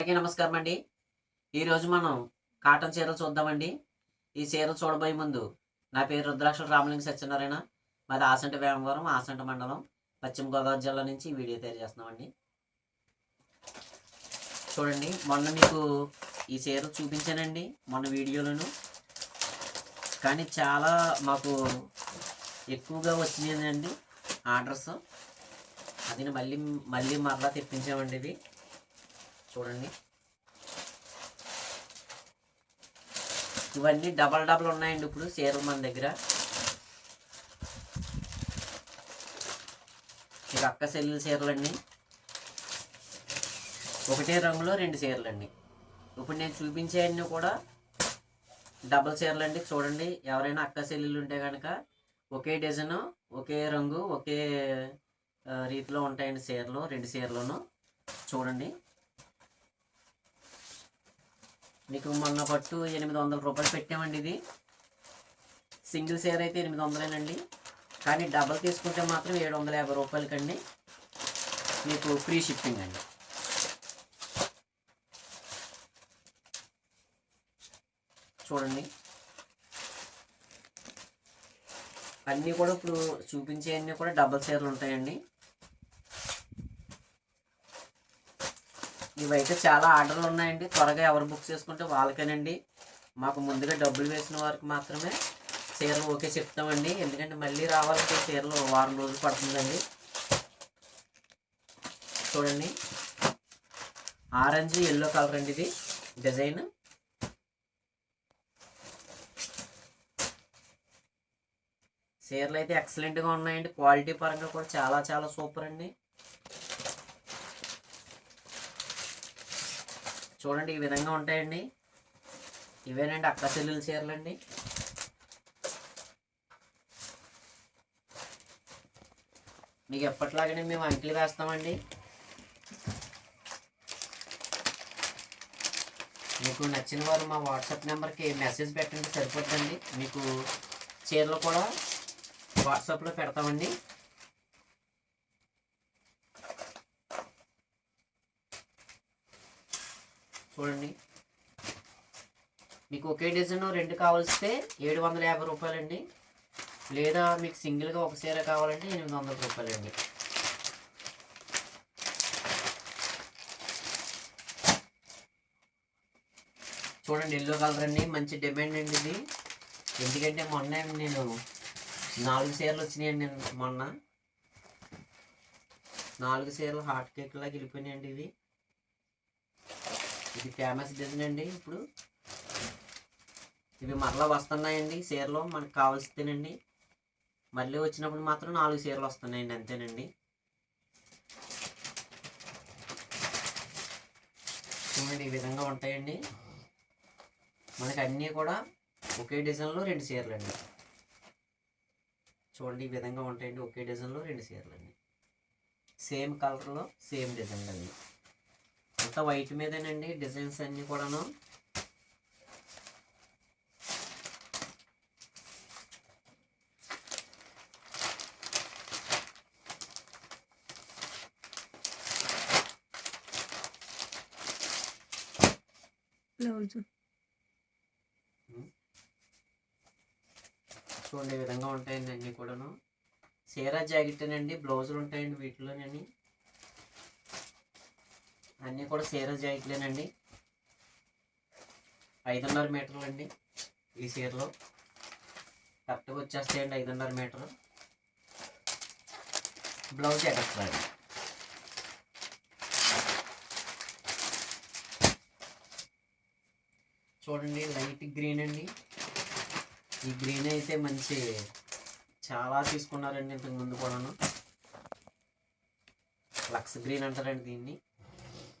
అందరికీ నమస్కారం అండి. ఈరోజు మనం కాటన్ చీరలు చూద్దామండి. ఈ చీరలు చూడబోయే ముందు నా పేరు రుద్రాక్ష రామలింగ సత్యనారాయణ. మాది ఆసంట వేమవరం ఆసంట మండలం పశ్చిమ గోదావరి జిల్లా నుంచి ఈ వీడియో తయారు చేస్తున్నామండి చూడండి మొన్న మీకు ఈ చీర చూపించానండి మొన్న వీడియోలను. కానీ చాలా మాకు ఎక్కువగా వచ్చినాయండి ఆర్డర్స్. అది మళ్ళీ మళ్ళీ మరలా తెప్పించామండి ఇది చూడండి. ఇవన్నీ డబల్ డబల్ ఉన్నాయండి ఇప్పుడు చీరలు మన దగ్గర. ఇక అక్క సెల్లు చీరలండి. ఒకటే రంగులో రెండు చీరలండి. ఇప్పుడు నేను చూపించేవన్నీ కూడా డబల్ చీరలు అండి చూడండి ఎవరైనా అక్క సెల్లులు ఉంటే కనుక ఒకే డిజైన్ ఒకే రంగు ఒకే రీతిలో ఉంటాయండి చీరలు రెండు చీరలను. చూడండి. మీకు మొన్న పట్టు ఎనిమిది వందల రూపాయలు పెట్టామండి ఇది. సింగిల్ షేర్ అయితే ఎనిమిది వందలేనండి. కానీ డబల్ తీసుకుంటే మాత్రం ఏడు వందల యాభై రూపాయలకండి మీకు ఫ్రీ షిప్పింగ్ అండి. చూడండి. అన్నీ కూడా ఇప్పుడు చూపించే అన్నీ కూడా డబల్ షేర్లు ఉంటాయండి. ఇవైతే చాలా ఆర్డర్లు ఉన్నాయండి. త్వరగా ఎవరు బుక్ చేసుకుంటే వాళ్ళకేనండి. మాకు ముందుగా డబ్బులు వేసిన వారికి మాత్రమే చీరలు ఓకే చెప్తామండి. ఎందుకంటే మళ్ళీ రావాలంటే చీరలు వారం రోజులు పడుతుందండి. చూడండి. ఆరెంజ్ ఎల్లో కలర్ అండి ఇది. డిజైన్. చీరలు అయితే ఎక్సలెంట్గా ఉన్నాయండి. క్వాలిటీ పరంగా కూడా చాలా చాలా సూపర్ అండి. చూడండి ఈ విధంగా ఉంటాయండి. ఇవేనండి అక్క చెల్లెలు చీరలండి. మీకు ఎప్పట్లాగానే మేము అంకిలు వేస్తామండి. మీకు నచ్చిన వారు మా వాట్సాప్ నెంబర్కి మెసేజ్ పెట్టండి సరిపోతుందండి. మీకు చీరలు కూడా వాట్సాప్లో పెడతామండి. చూడండి. మీకు ఒకే డిజైన్ రెండు కావాల్స్తే ఏడు వందల యాభై రూపాయలండి. లేదా మీకు సింగిల్గా ఒక చీర కావాలంటే ఎనిమిది వందల రూపాయలండి. చూడండి ఎల్లో కలర్ అండి. మంచి డిమాండ్ అండి ఇది. ఎందుకంటే మొన్న నేను నాలుగు చీరలు వచ్చినాయండి నేను మొన్న. నాలుగు చీరలు హాట్ కేక్ లాగా వెళ్ళిపోయినాయండి ఇది ఇది ఫేమస్ డిజైన్ అండి ఇప్పుడు. ఇవి మరలా వస్తున్నాయండి చీరలు మనకు కావాల్సితేనండి మళ్ళీ వచ్చినప్పుడు మాత్రం నాలుగు చీరలు వస్తున్నాయండి అంతేనండి. చూడండి ఈ విధంగా ఉంటాయండి. మనకి అన్నీ కూడా ఒకే డిజైన్లో రెండు చీరలు అండి చూడండి ఈ విధంగా ఉంటాయండి ఒకే డిజైన్లో రెండు చీరలు అండి సేమ్ కలర్లో సేమ్ డిజైన్ అండి. అంతా వైట్ మీదేనండి డిజైన్స్ అన్నీ కూడాను. బ్లౌజ్. చూడండి ఈ విధంగా ఉంటాయండి అన్నీ కూడాను. సీరా జాకెట్ అండి బ్లౌజులు ఉంటాయండి వీటిలోనండి అన్నీ కూడా సీరా జాకెట్లేనండి. ఐదున్నర మీటర్లు అండి ఈ చీరలో కరెక్ట్గా వచ్చేస్తాయండి ఐదున్నర మీటర్లు బ్లౌజ్ ఎక్స్ట్రా అండి చూడండి లైట్ గ్రీన్ అండి ఈ గ్రీన్ అయితే మంచి చాలా తీసుకున్నారండి ఇంతకు ముందు కూడాను. లక్స్ గ్రీన్ అంటారండి దీన్ని.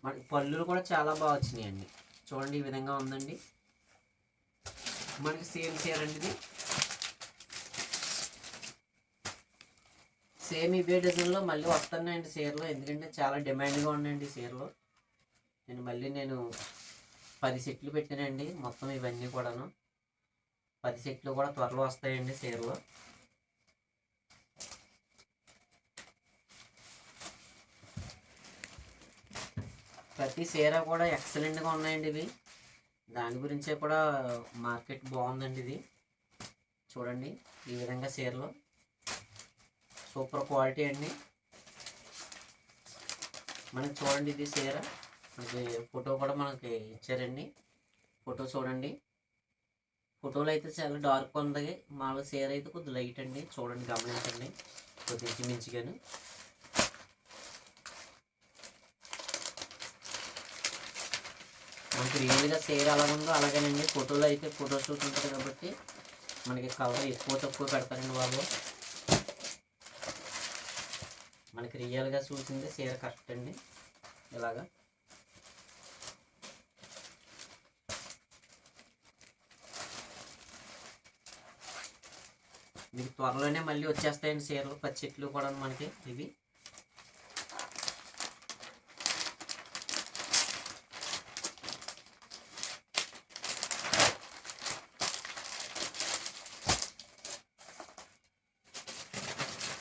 మనకి పళ్ళులు కూడా చాలా బాగా వచ్చినాయండి. చూడండి ఈ విధంగా ఉందండి. మనకి సేమ్ చీర అండి ఇది. సేమ్ ఇవే డిజైన్లో మళ్ళీ వస్తున్నాయండి చీరలు. ఎందుకంటే చాలా డిమాండ్గా ఉన్నాయండి ఈ చీరలు. నేను మళ్ళీ నేను పది సెట్లు పెట్టానండి. మొత్తం ఇవన్నీ కూడాను. పది సెట్లు కూడా త్వరలో వస్తాయండి చీరలు. ప్రతి చీర కూడా ఎక్సలెంట్గా ఉన్నాయండి ఇవి. దాని గురించే కూడా మార్కెట్ బాగుందండి ఇది. చూడండి ఈ విధంగా చీరలు. సూపర్ క్వాలిటీ అండి. మనకి చూడండి ఇది చీర. మనకి ఫోటో కూడా మనకి ఇచ్చారండి. ఫోటో చూడండి. ఫోటోలు అయితే చాలా డార్క్ ఉంది. మాలో చీర అయితే కొద్దిగా లైట్ అండి. చూడండి గమనించండి. కొద్దిగా ఇంచుమించుగాను. మనకి రియల్గా చీర ఎలా ఉందో అలాగేనండి. ఫోటోలో అయితే ఫోటో షూట్ ఉంటుంది కాబట్టి మనకి కలర్ ఎక్కువ తక్కువ పెడతారండి వాళ్ళు మనకి రియల్గా చూసింది చీర కరెక్ట్ అండి. ఇలాగా. మీకు త్వరలోనే మళ్ళీ వచ్చేస్తాయండి చీరలు పచ్చెట్లు కూడా మనకి ఇవి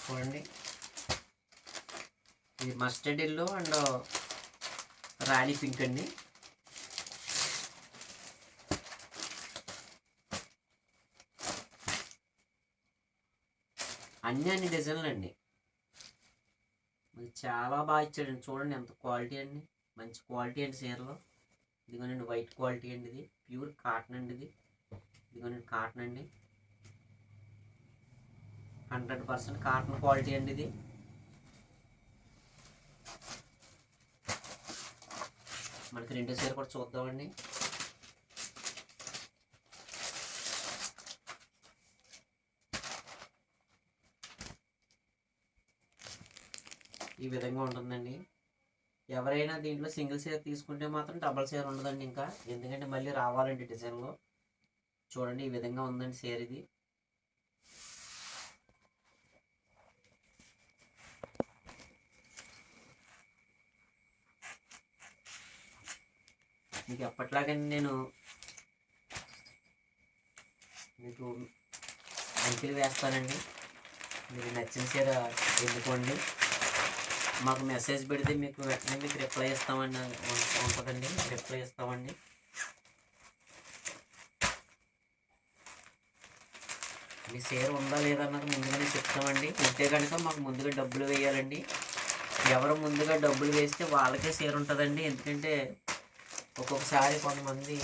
చూడండి ఇది mustard yellow and rani pink అండి. అన్ని అన్ని డిజైన్లు అండి. చాలా బాగా ఇచ్చాడండి. చూడండి ఎంత క్వాలిటీ అండి. మంచి క్వాలిటీ అండి చీరలో. ఇదిగోనండి వైట్ క్వాలిటీ అండి ఇది. ప్యూర్ కాటన్ అండి ఇది. ఇదిగోనండి కాటన్ అండి. హండ్రెడ్ పర్సెంట్ కాటన్ క్వాలిటీ అండి ఇది. మనకి రెండో చీర కూడా చూద్దామండి. ఈ విధంగా ఉంటుందండి. ఎవరైనా దీంట్లో సింగిల్ చీర తీసుకుంటే మాత్రం డబల్ చీర ఉండదండి ఇంకా. ఎందుకంటే మళ్ళీ రావాలండి డిజైన్లో. చూడండి ఈ విధంగా ఉందండి చీర ఇది మీకు ఎప్పట్లాగని నేను మీకు అంకెలు వేస్తానండి. మీకు నచ్చిన చీర ఎన్నుకోండి. మాకు మెసేజ్ పెడితే మీకు వెంటనే మీకు రిప్లై ఇస్తామండి. ఉంటుందండి. రిప్లై ఇస్తామండి. మీ షేర్ ఉందా లేదా అన్నది ముందుగానే చెప్తామండి. ఉంటే కనుక మాకు ముందుగా డబ్బులు వేయాలండి. ఎవరు ముందుగా డబ్బులు వేస్తే వాళ్ళకే షేర్ ఉంటుందండి. ఎందుకంటే ఒక్కొక్కసారి కొంతమంది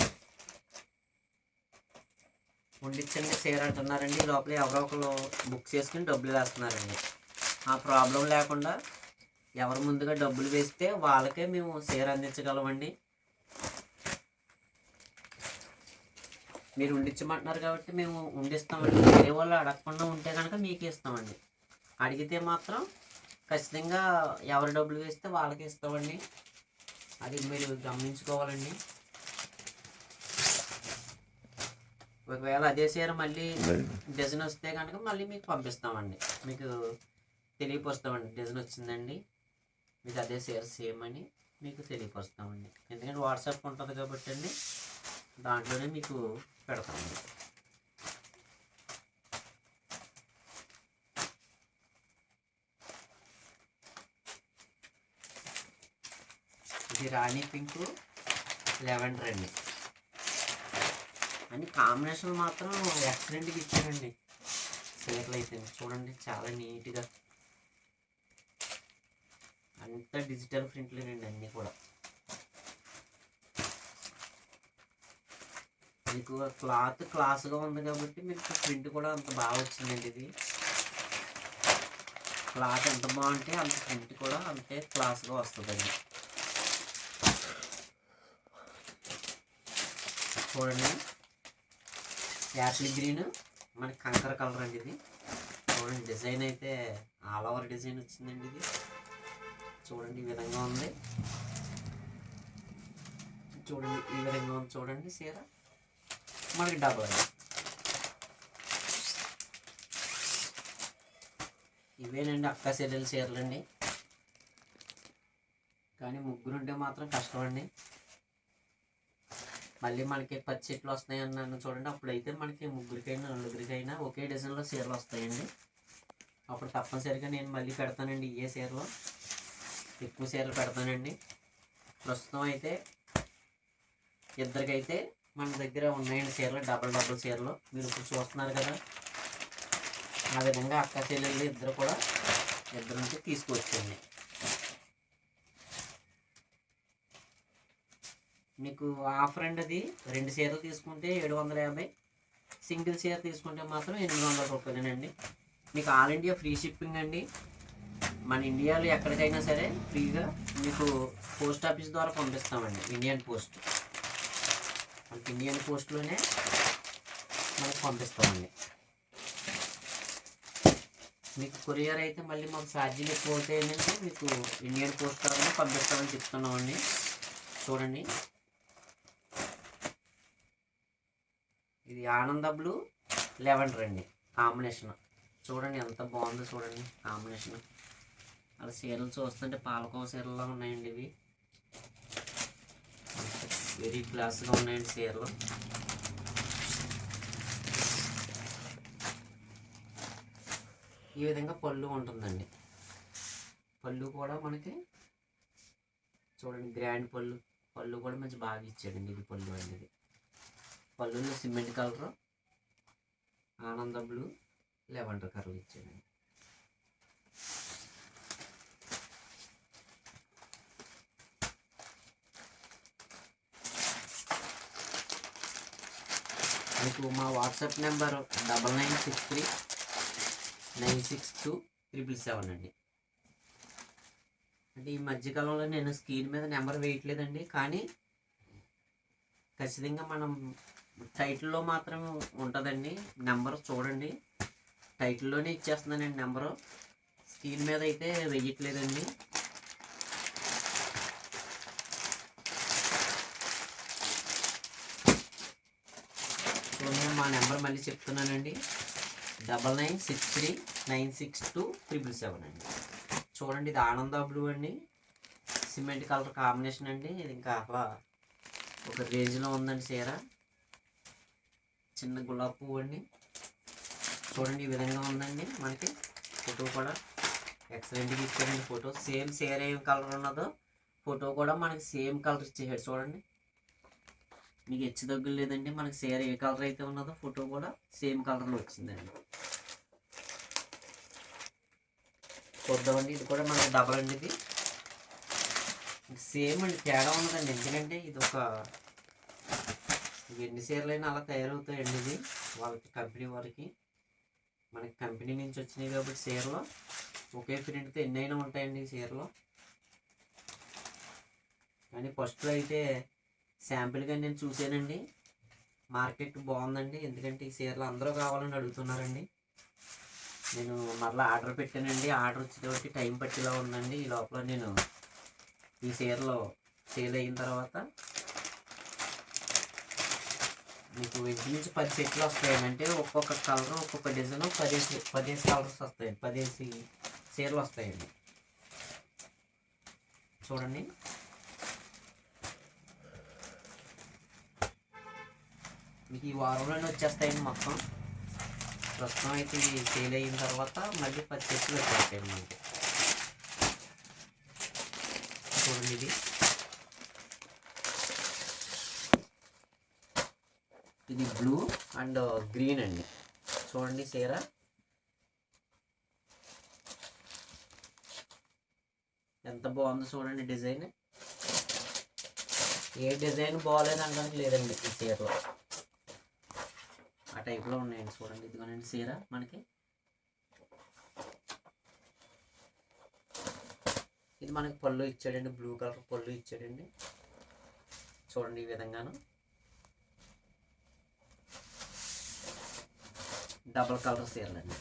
ఉండిచ్చండి షేర్ అంటున్నారండి లోపల ఎవరో ఒకరు బుక్ చేసుకుని డబ్బులు వేస్తున్నారండి. ఆ ప్రాబ్లం లేకుండా ఎవరు ముందుగా డబ్బులు వేస్తే వాళ్ళకే మేము షేర్ అందించగలమండి. మీరు ఉండించమంటున్నారు కాబట్టి మేము ఉండిస్తామండి. వేరే వాళ్ళు అడగకుండా ఉంటే కనుక మీకు ఇస్తామండి. అడిగితే మాత్రం ఖచ్చితంగా ఎవరు డబ్బులు వేస్తే వాళ్ళకి ఇస్తామండి. అది మీరు గమనించుకోవాలండి. ఒకవేళ అదే చీర మళ్ళీ డిజైన్ వస్తే కనుక మళ్ళీ మీకు పంపిస్తామండి. మీకు తెలియపరుస్తామండి. డిజైన్ వచ్చిందండి. మీకు అదే చీర సేమ్ అని మీకు తెలియపరుస్తామండి. ఎందుకంటే వాట్సాప్ ఉంటుంది కాబట్టి అండి. దాంట్లోనే మీకు పెడతామండి. ఇది రాణి పింక్ లెవెండర్ అండి. అని కాంబినేషన్ మాత్రం ఎక్సలెంట్గా ఇచ్చారండి. చీరలు అయితే చూడండి చాలా నీట్గా. అంత డిజిటల్ ప్రింట్లేనండి అన్నీ కూడా. మీకు క్లాత్ క్లాస్గా ఉంది కాబట్టి మీకు ప్రింట్ కూడా అంత బాగా వచ్చిందండి ఇది. క్లాత్ ఎంత బాగుంటే అంత ప్రింట్ కూడా అంతే క్లాస్గా వస్తుందండి. చూడండి. యాపిల్ గ్రీన్ మనకి కంకర కలర్ అండి ఇది. చూడండి డిజైన్ అయితే ఆల్ ఓవర్ డిజైన్ వచ్చిందండి ఇది. చూడండి ఈ విధంగా ఉంది. చూడండి ఈ విధంగా ఉంది చూడండి సీర మనకి డబల్ ఇవేనండి అక్క చెల్లెలు చీరలండి. కానీ ముగ్గురు ఉంటే మాత్రం కష్టం అండి మళ్ళీ మనకి పచ్చి చెట్లు వస్తాయి అన్నాను చూడండి. అప్పుడైతే మనకి ముగ్గురికైనా నలుగురికైనా ఒకే డిజైన్లో చీరలు వస్తాయండి. అప్పుడు తప్పనిసరిగా నేను మళ్ళీ పెడతానండి ఏ చీరలో. ఎక్కువ చీరలు పెడతానండి. ప్రస్తుతం అయితే ఇద్దరికైతే మన దగ్గర ఉన్నాయండి చీరలు డబల్ డబల్ చీరలు. మీరు ఇప్పుడు చూస్తున్నారు కదా ఆ విధంగా అక్క చెల్లెళ్ళు ఇద్దరు కూడా ఇద్దరు నుంచి తీసుకొచ్చండి మీకు ఆఫర్ అండి అది. రెండు చీరలు తీసుకుంటే ఏడు వందల యాభై సింగిల్ చీర తీసుకుంటే మాత్రం ఎనిమిది వందల రూపాయలేనండి. మీకు ఆల్ ఇండియా ఫ్రీ షిప్పింగ్ అండి. మన ఇండియాలో ఎక్కడికైనా సరే ఫ్రీగా మీకు పోస్ట్ ఆఫీస్ ద్వారా పంపిస్తామండి. Indian post. మనకి ఇండియన్ పోస్ట్లోనే మనకు పంపిస్తామండి. మీకు కొరియర్ అయితే మళ్ళీ మాకు ఛార్జీలు ఎక్కువ అవుతాయంటే మీకు ఇండియన్ పోస్ట్ ద్వారా పంపిస్తామని చెప్తున్నామండి. చూడండి. ఆనంద బ్లూ లెవెండర్ అండి. కాంబినేషన్. చూడండి ఎంత బాగుందో చూడండి కాంబినేషన్. అలా చీరలు చూస్తుంటే పాలకోవ చీరల్లో ఉన్నాయండి ఇవి. వెరీ క్లాస్గా ఉన్నాయండి చీరలు ఈ విధంగా పళ్ళు ఉంటుందండి. పళ్ళు కూడా మనకి చూడండి గ్రాండ్ పళ్ళు. పళ్ళు కూడా మంచి బాగా ఇచ్చాడండి ఇది పళ్ళు అనేది. పళ్ళు cement colour Ananda blue lavender colour ఇచ్చాడండి. మీకు మా WhatsApp number double nine six three nine six two triple seven అండి. అంటే ఈ మధ్యకాలంలో నేను స్క్రీన్ మీద నెంబర్ వేయట్లేదండి కానీ ఖచ్చితంగా మనం టైటిల్లో మాత్రం ఉంటుందండి. నెంబర్ చూడండి. టైటిల్లోనే ఇచ్చేస్తున్నానండి నెంబరు. స్క్రీన్ మీద అయితే వెయ్యట్లేదండి. సో నేను మా నెంబర్ మళ్ళీ చెప్తున్నానండి. Double nine six three nine six two triple seven అండి. చూడండి ఇది ఆనంద బ్లూ అండి. సిమెంట్ కలర్ కాంబినేషన్ అండి. ఇది ఇంకా ఒక రేంజ్లో ఉందండి చీర. చిన్న గులాబీ పువ్వు అండి. చూడండి ఈ విధంగా ఉందండి మనకి. ఫోటో కూడా ఎక్సలెంట్గా ఇచ్చారండి ఫోటో. సేమ్ చీర ఏం కలర్ ఉన్నదో ఫోటో కూడా మనకి సేమ్ కలర్ ఇచ్చేసాడు చూడండి. మీకు హెచ్చు దగ్గర లేదండి మనకి చీర ఏ కలర్ అయితే ఉన్నదో ఫోటో కూడా సేమ్ కలర్లో వచ్చిందండి. చూద్దామండి ఇది కూడా మనకి డబల్ అండి ఇది. సేమ్ అండి తేడా ఉన్నదండి ఎందుకంటే ఇది ఒక ఎన్ని చీరలైనా అలా తయారవుతాయండి ఇది వాళ్ళకి కంపెనీ వారికి. మనకి కంపెనీ నుంచి వచ్చినాయి కాబట్టి చీరలు. ఒకే ప్రింట్తో ఎన్నైనా ఉంటాయండి ఈ చీరలు. కానీ ఫస్ట్లో అయితే శాంపిల్గా నేను చూశానండి మార్కెట్ బాగుందండి. ఎందుకంటే ఈ చీరలు అందరూ కావాలని అడుగుతున్నారండి. నేను మరలా ఆర్డర్ పెట్టానండి. ఆర్డర్ వచ్చేటప్పటికి టైం పట్టేలా ఉందండి. ఈ లోపల నేను ఈ చీరలో సేల్ అయిన తర్వాత మీకు ఇంచుమించు పది సెట్లు వస్తాయంటే ఒక్కొక్క కలర్ ఒక్కొక్క డిజైన్ పదేసి పదేసి కలర్స్ వస్తాయండి పదేసి చీరలు వస్తాయండి. చూడండి. మీకు ఈ వారంలోనే వచ్చేస్తాయండి మొత్తం. ప్రస్తుతం అయితే ఇది సేల్ అయిన తర్వాత మళ్ళీ పది సెట్లు వచ్చేస్తాయండి మనకి. చూడండి ఇది. ఇది బ్లూ అండ్ uh, గ్రీన్ అండి. చూడండి చీర. ఎంత బాగుందో చూడండి డిజైన్. ఏ డిజైన్ బాగాలేదు అనడానికి లేదండి ఈ చీరలో. ఆ టైప్లో ఉన్నాయండి చూడండి. ఇదిగోనండి చీర మనకి. ఇది మనకి పళ్ళు ఇచ్చాడండి. బ్లూ కలర్ పళ్ళు ఇచ్చాడండి. చూడండి ఈ విధంగాను. డబల్ కలర్ చీరలండి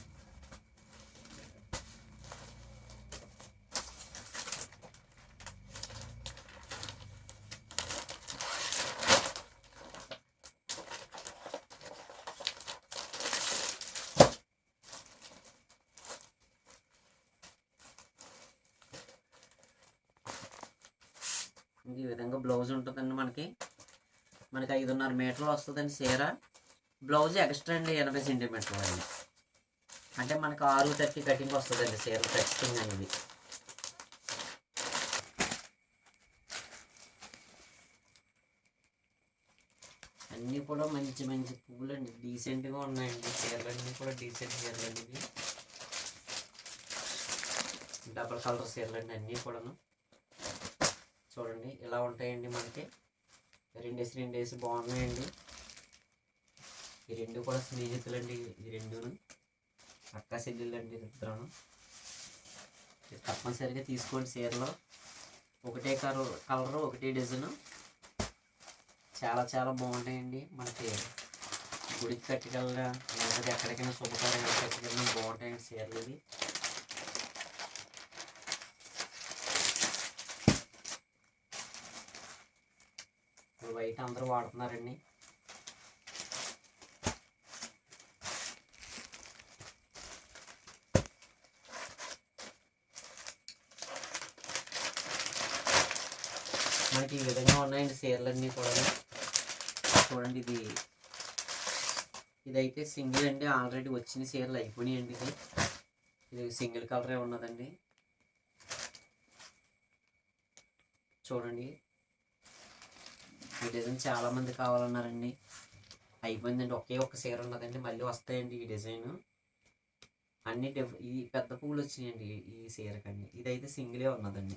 ఈ విధంగా బ్లౌజ్ ఉంటుందండి మనకి. మనకి ఐదున్నర మీటర్లు వస్తుందండి చీర. బ్లౌజ్ ఎక్స్ట్రా అండి ఎనభై సెంటీమీటర్లు అండి. అంటే మనకు ఆరు థర్టీ కటింగ్ వస్తుందండి చీర టెక్స్టింగ్ అనేది. అన్నీ కూడా మంచి మంచి పువ్వులు అండి డీసెంట్గా ఉన్నాయండి. చీరలన్నీ కూడా డీసెంట్ చీరలండి ఇవి. డబల్ కలర్ చీరలండి అన్నీ కూడాను. చూడండి ఇలా ఉంటాయండి మనకి? రెండేసి రెండేసి బాగున్నాయండి. ఈ రెండు కూడా స్నేహితులు అండి ఈ రెండును. అక్క చెల్లెళ్ళు అండి ఇద్దరును తప్పనిసరిగా తీసుకోండి చీరలో. ఒకటే కలర్ కలరు ఒకటే డిజైను. చాలా చాలా బాగుంటాయండి. మనకి గుడికి కట్టుకెళ్ళినా లేకపోతే ఎక్కడికైనా శుభకార్యాలు కట్టుకెళ్ళినా బాగుంటాయండి చీరలు ఇవి. వైట్ అందరూ వాడుతున్నారండి. మనకి ఈ విధంగా ఉన్నాయండి చీరలన్నీ కూడా చూడండి ఇది. ఇదైతే సింగిల్ అండి. ఆల్రెడీ వచ్చిన చీరలు అయిపోయినాయండి ఇది ఇది సింగిల్ కలరే ఉన్నదండి. చూడండి. ఈ డిజైన్ చాలామంది కావాలన్నారండి. అయిపోయిందండి. ఒకే ఒక చీర ఉన్నదండి. మళ్ళీ వస్తాయండి ఈ డిజైన్. అన్ని డిఫ్ ఈ పెద్ద పువ్వులు వచ్చినాయండి ఈ- ఈ చీరకండి ఇదైతే సింగిలే ఉన్నదండి.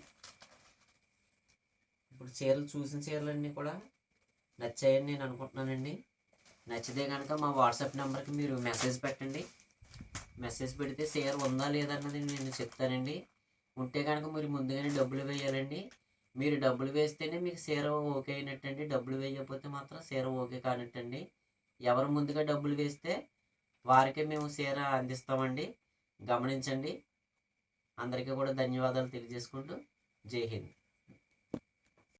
ఇప్పుడు చీరలు చూసిన చీరలన్నీ కూడా నచ్చాయని నేను అనుకుంటున్నానండి. నచ్చితే కనుక మా వాట్సాప్ నెంబర్కి మీరు మెసేజ్ పెట్టండి. మెసేజ్ పెడితే చీర ఉందా లేదా అన్నది నేను చెప్తానండి. ఉంటే కనుక మీరు ముందుగానే డబ్బులు వేయాలండి. మీరు డబ్బులు వేస్తేనే మీకు చీర ఓకే అయినట్టండి. డబ్బులు వేయకపోతే మాత్రం చీర ఓకే కానట్టండి. ఎవరు ముందుగా డబ్బులు వేస్తే వారికే మేము చీర అందిస్తామండి. గమనించండి. అందరికీ కూడా ధన్యవాదాలు తెలియజేసుకుంటూ జై హింద్.